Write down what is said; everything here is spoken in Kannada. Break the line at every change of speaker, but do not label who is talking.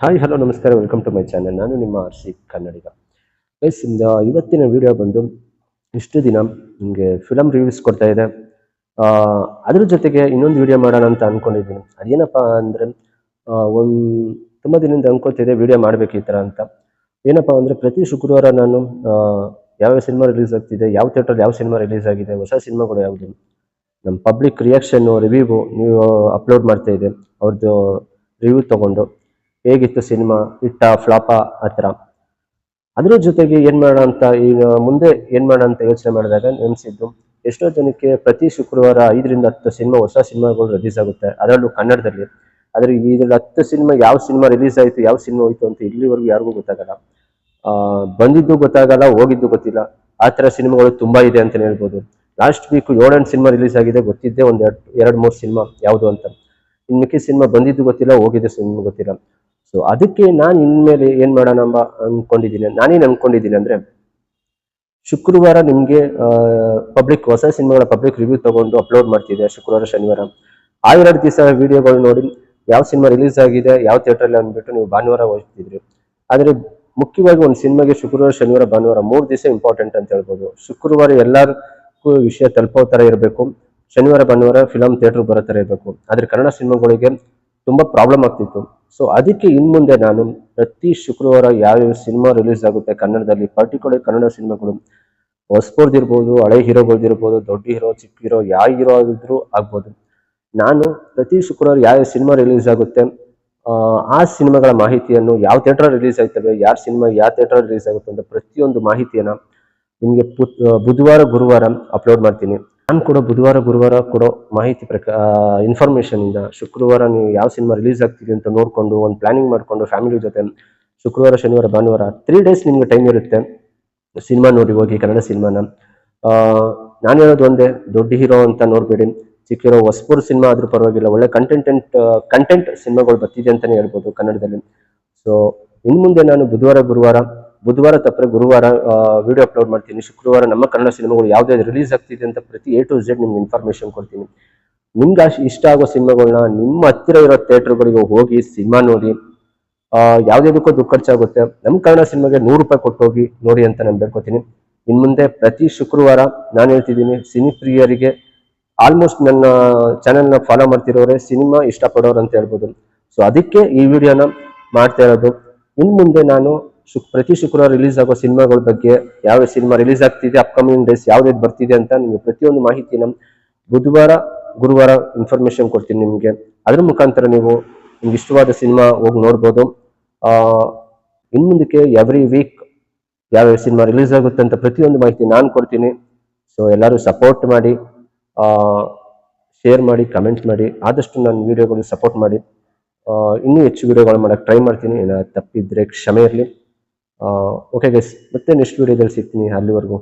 ಹಾಯ್ ಹಲೋ ನಮಸ್ಕಾರ ವೆಲ್ಕಮ್ ಟು ಮೈ ಚಾನಲ್ ನಾನು ನಿಮ್ಮ ಆರ್ ಸಿ ಕನ್ನಡಿಗ ಇಂದ ಇವತ್ತಿನ ವಿಡಿಯೋ ಬಂದು ಇಷ್ಟು ದಿನ ನಿಮಗೆ ಫಿಲಮ್ ರಿವ್ಯೂಸ್ ಕೊಡ್ತಾ ಇದೆ. ಅದ್ರ ಜೊತೆಗೆ ಇನ್ನೊಂದು ವಿಡಿಯೋ ಮಾಡೋಣ ಅಂತ ಅಂದ್ಕೊಂಡಿದ್ದೀನಿ ಅದೇನಪ್ಪ ಅಂದರೆ ಒಂದು ತುಂಬ ದಿನದಿಂದ ಅನ್ಕೋತಿದ್ದೆ ವಿಡಿಯೋ ಮಾಡಬೇಕು ಈ ಥರ ಅಂತ. ಏನಪ್ಪ ಅಂದರೆ, ಪ್ರತಿ ಶುಕ್ರವಾರ ನಾನು ಯಾವ್ಯಾವ ಸಿನಿಮಾ ರಿಲೀಸ್ ಆಗ್ತಿದೆ, ಯಾವ ಥಿಯೇಟರ್ ಯಾವ ಸಿನಿಮಾ ರಿಲೀಸ್ ಆಗಿದೆ, ಹೊಸ ಸಿನಿಮಾಗಳು ಯಾವುದು ನಮ್ಮ ಪಬ್ಲಿಕ್ ರಿಯಾಕ್ಷನ್ನು ರಿವ್ಯೂ ನೀವು ಅಪ್ಲೋಡ್ ಮಾಡ್ತಾ ಇದೆ. ಅವ್ರದ್ದು ರಿವ್ಯೂ ತಗೊಂಡು. ಹೇಗಿತ್ತು ಸಿನಿಮಾ? ಇಟ್ಟ ಫ್ಲಾಪ ಆ ಥರ. ಅದ್ರ ಜೊತೆಗೆ ಏನು ಮಾಡೋಣ ಅಂತ ಈಗ ಮುಂದೆ ಏನು ಮಾಡೋಣ ಅಂತ ಯೋಚನೆ ಮಾಡಿದಾಗ ನೆನೆಸಿದ್ದು ಎಷ್ಟೋ ಜನಕ್ಕೆ ಪ್ರತಿ ಶುಕ್ರವಾರ ಐದರಿಂದ ಹತ್ತು ಸಿನಿಮಾ ಹೊಸ ಸಿನಿಮಾಗಳು ರಿಲೀಸ್ ಆಗುತ್ತೆ. ಅದರಲ್ಲೂ ಕನ್ನಡದಲ್ಲಿ. ಆದರೆ ಇದ್ರಲ್ಲಿ ಹತ್ತು ಸಿನಿಮಾ ಯಾವ ಸಿನಿಮಾ ರಿಲೀಸ್ ಆಯಿತು ಯಾವ ಸಿನಿಮಾ ಹೋಯ್ತು ಅಂತ ಇಲ್ಲಿವರೆಗೂ ಯಾರಿಗೂ ಗೊತ್ತಾಗಲ್ಲ. ಆ, ಬಂದಿದ್ದು ಗೊತ್ತಾಗಲ್ಲ ಹೋಗಿದ್ದು ಗೊತ್ತಿಲ್ಲ. ಆ ಥರ ಸಿನಿಮಾಗಳು ತುಂಬಾ ಇದೆ ಅಂತಲೇ ಹೇಳ್ಬೋದು. ಲಾಸ್ಟ್ ವೀಕ್ ಏಳೆಂಟು ಸಿನಿಮಾ ರಿಲೀಸ್ ಆಗಿದೆ ಗೊತ್ತಿದ್ದೆ ಒಂದು ಎರಡು ಎರಡು ಮೂರು ಸಿನಿಮಾ ಯಾವುದು ಅಂತ. ಇನ್ನು ಮಿಕ್ಕಿ ಸಿನಿಮಾ ಬಂದಿದ್ದು ಗೊತ್ತಿಲ್ಲ ಹೋಗಿದ್ದು ಸಿನಿಮಾ ಗೊತ್ತಿಲ್ಲ. ಸೊ ಅದಕ್ಕೆ ನಾನು ಇನ್ಮೇಲೆ ಏನ್ ಮಾಡೋಣ ಅನ್ಕೊಂಡಿದ್ದೀನಿ, ನಾನೇನ್ ಅನ್ಕೊಂಡಿದ್ದೀನಿ ಅಂದ್ರೆ, ಶುಕ್ರವಾರ ನಿಮ್ಗೆ ಪಬ್ಲಿಕ್ ಹೊಸ ಸಿನಿಮಾಗಳ ಪಬ್ಲಿಕ್ ರಿವ್ಯೂ ತಗೊಂಡು ಅಪ್ಲೋಡ್ ಮಾಡ್ತಿದ್ದೆ ಶುಕ್ರವಾರ, ಶನಿವಾರ. ಆ ಎರಡು ದಿವಸ ವಿಡಿಯೋಗಳು ನೋಡಿ, ಯಾವ ಸಿನಿಮಾ ರಿಲೀಸ್ ಆಗಿದೆ, ಯಾವ ಥಿಯೇಟ್ರಲ್ಲಿ ಅಂದ್ಬಿಟ್ಟು ನೀವು ಭಾನುವಾರ ಹೋಗ್ತಿದ್ರಿ. ಆದ್ರೆ, ಮುಖ್ಯವಾಗಿ ಒಂದು ಸಿನಿಮಾಗೆ ಶುಕ್ರವಾರ, ಶನಿವಾರ, ಭಾನುವಾರ ಮೂರು ದಿವಸ ಇಂಪಾರ್ಟೆಂಟ್ ಅಂತ ಹೇಳ್ಬೋದು. ಶುಕ್ರವಾರ ಎಲ್ಲರಿಗೂ ವಿಷಯ ತಲುಪೋ ತರ ಇರಬೇಕು. ಶನಿವಾರ, ಭಾನುವಾರ ಫಿಲಮ್ ಥಿಯೇಟರ್ ಬರೋ ತರ ಇರಬೇಕು. ಆದ್ರೆ ಕನ್ನಡ ಸಿನಿಮಾಗಳಿಗೆ ತುಂಬಾ ಪ್ರಾಬ್ಲಮ್ ಆಗ್ತಿತ್ತು. ಸೊ ಅದಕ್ಕೆ ಇನ್ ಮುಂದೆ ನಾನು ಪ್ರತಿ ಶುಕ್ರವಾರ ಯಾವ್ಯಾವ ಸಿನಿಮಾ ರಿಲೀಸ್ ಆಗುತ್ತೆ ಕನ್ನಡದಲ್ಲಿ ಪರ್ಟಿಕ್ಯುಲರ್ ಕನ್ನಡ ಸಿನಿಮಾಗಳು ಇರ್ಬೋದು ಹಳೆ ಹೀರೋಗಳ್ದಿರ್ಬೋದು ದೊಡ್ಡ ಹೀರೋ ಚಿಕ್ಕ ಹೀರೋ ಯಾವ ಹೀರೋ ಆಗಿದ್ರು ಆಗ್ಬೋದು. ನಾನು ಪ್ರತಿ ಶುಕ್ರವಾರ ಯಾವ ಸಿನಿಮಾ ರಿಲೀಸ್ ಆಗುತ್ತೆ ಆ, ಸಿನಿಮಾಗಳ ಮಾಹಿತಿಯನ್ನು ಯಾವ ಥಿಯೇಟರ್ ರಿಲೀಸ್ ಆಯ್ತವೆ ಯಾರ ಸಿನಿಮಾ ಯಾವ ಥಿಯೇಟರ್ ರಿಲೀಸ್ ಆಗುತ್ತೆ ಅಂತ ಪ್ರತಿಯೊಂದು ಮಾಹಿತಿಯನ್ನು ನಿಮಗೆ ಬುಧವಾರ ಗುರುವಾರ ಅಪ್ಲೋಡ್ ಮಾಡ್ತೀನಿ. ನಾನು ಕೂಡ ಬುಧವಾರ, ಗುರುವಾರ ಕೊಡೋ ಮಾಹಿತಿ ಪ್ರಕಾರ ಇನ್ಫಾರ್ಮೇಶನ್ ಇಂದ ಶುಕ್ರವಾರ ನೀವು ಯಾವ ಸಿನಿಮಾ ರಿಲೀಸ್ ಆಗ್ತಿದೆ ಅಂತ ನೋಡಿಕೊಂಡು ಒಂದು ಪ್ಲಾನಿಂಗ್ ಮಾಡಿಕೊಂಡು ಫ್ಯಾಮಿಲಿ ಜೊತೆ ಶುಕ್ರವಾರ, ಶನಿವಾರ, ಭಾನುವಾರ ತ್ರೀ ಡೇಸ್ ನಿಮ್ಗೆ ಟೈಮ್ ಇರುತ್ತೆ ಸಿನಿಮಾ ನೋಡಿ ಹೋಗಿ, ಕನ್ನಡ ಸಿನಿಮಾನ ನಾನು ಹೇಳೋದು ಒಂದೇ, ದೊಡ್ಡ ಹೀರೋ ಅಂತ ನೋಡ್ಬೇಡಿ. ಚಿಕ್ಕಿರೋ ಹೊಸಪುರ ಸಿನಿಮಾ ಆದ್ರೂ ಪರವಾಗಿಲ್ಲ. ಒಳ್ಳೆ ಕಂಟೆಂಟೆಂಟ್ ಕಂಟೆಂಟ್ ಸಿನಿಮಾಗಳು ಬರ್ತಿದೆ ಅಂತಲೇ ಹೇಳ್ಬೋದು ಕನ್ನಡದಲ್ಲಿ. ಸೊ ಇನ್ನು ಮುಂದೆ ನಾನು ಬುಧವಾರ, ಗುರುವಾರ ಬುಧವಾರ ತಪ್ಪರೆ ಗುರುವಾರ ವಿಡಿಯೋ ಅಪ್ಲೋಡ್ ಮಾಡ್ತೀನಿ. ಶುಕ್ರವಾರ ನಮ್ಮ ಕನ್ನಡ ಸಿನಿಮಾಗಳು ಯಾವುದೇ ರಿಲೀಸ್ ಆಗ್ತಿದೆ ಅಂತ ಪ್ರತಿ ಎ ಟು ಝೆಡ್ ನಿಮ್ಗೆ ಇನ್ಫಾರ್ಮೇಶನ್ ಕೊಡ್ತೀನಿ. ನಿಮ್ಗೆ ಇಷ್ಟ ಆಗೋ ಸಿನಿಮಾಗಳನ್ನ ನಿಮ್ಮ ಹತ್ತಿರ ಇರೋ ಥಿಯೇಟರ್ಗಳಿಗೆ ಹೋಗಿ ಸಿನಿಮಾ ನೋಡಿ. ಆ, ಯಾವ್ದ್ಯಾವ್ದಕ್ಕೂ ದುಡ್ಡು ಖರ್ಚಾಗುತ್ತೆ. ನಮ್ಮ ಕನ್ನಡ ಸಿನಿಮಾಗೆ ನೂರು ರೂಪಾಯಿ ಕೊಟ್ಟು ಹೋಗಿ ನೋಡಿ ಅಂತ ನಾನು ಬೇಡ್ಕೋತೀನಿ. ಇನ್ ಮುಂದೆ ಪ್ರತಿ ಶುಕ್ರವಾರ ನಾನು ಹೇಳ್ತಿದ್ದೀನಿ ಸಿನಿ ಪ್ರಿಯರಿಗೆ ಆಲ್ಮೋಸ್ಟ್ ನನ್ನ ಚಾನೆಲ್ನ ಫಾಲೋ ಮಾಡ್ತಿರೋರೆ ಸಿನಿಮಾ ಇಷ್ಟಪಡೋರು ಅಂತ ಹೇಳ್ಬೋದು. ಸೊ ಅದಕ್ಕೆ ಈ ವಿಡಿಯೋನ ಮಾಡ್ತಾ ಇರೋದು. ಇನ್ ಮುಂದೆ ನಾನು ಶುಕ್ ಪ್ರತಿ ಶುಕ್ರವಾರ ರಿಲೀಸ್ ಆಗೋ ಸಿನಿಮಾಗಳ ಬಗ್ಗೆ ಯಾವ ಸಿನಿಮಾ ರಿಲೀಸ್ ಆಗ್ತಿದೆ ಅಪ್ಕಮಿಂಗ್ ಡೇಸ್ ಯಾವ್ದು ಬರ್ತಿದೆ ಅಂತ ನಿಮಗೆ ಪ್ರತಿಯೊಂದು ಮಾಹಿತಿನ ಬುಧವಾರ ಗುರುವಾರ ಇನ್ಫಾರ್ಮೇಶನ್ ಕೊಡ್ತೀನಿ ನಿಮಗೆ. ಅದ್ರ ಮುಖಾಂತರ ನೀವು ನಿಮ್ಗೆ ಇಷ್ಟವಾದ ಸಿನಿಮಾ ಹೋಗಿ ನೋಡ್ಬೋದು. ಆ ಇನ್ ಮುಂದಕ್ಕೆ ಎವ್ರಿ ವೀಕ್ ಯಾವ್ಯಾವ ಸಿನಿಮಾ ರಿಲೀಸ್ ಆಗುತ್ತೆ ಅಂತ ಪ್ರತಿಯೊಂದು ಮಾಹಿತಿ ನಾನು ಕೊಡ್ತೀನಿ. ಸೊ ಎಲ್ಲರೂ ಸಪೋರ್ಟ್ ಮಾಡಿ ಶೇರ್ ಮಾಡಿ ಕಮೆಂಟ್ ಮಾಡಿ ಆದಷ್ಟು ನಾನು ವಿಡಿಯೋಗಳು ಸಪೋರ್ಟ್ ಮಾಡಿ. ಆ, ಇನ್ನೂ ಹೆಚ್ಚು ವಿಡಿಯೋಗಳು ಮಾಡೋಕ್ಕೆ ಟ್ರೈ ಮಾಡ್ತೀನಿ. ತಪ್ಪಿದ್ರೆ ಕ್ಷಮೆ ಇರಲಿ. ಓಕೆ ಗೈಸ್ ಮತ್ತೆ ನೆಕ್ಸ್ಟ್ ವಿಡಿಯೋದಲ್ಲಿ ಸಿಗ್ತೀನಿ ಅಲ್ಲಿವರೆಗೂ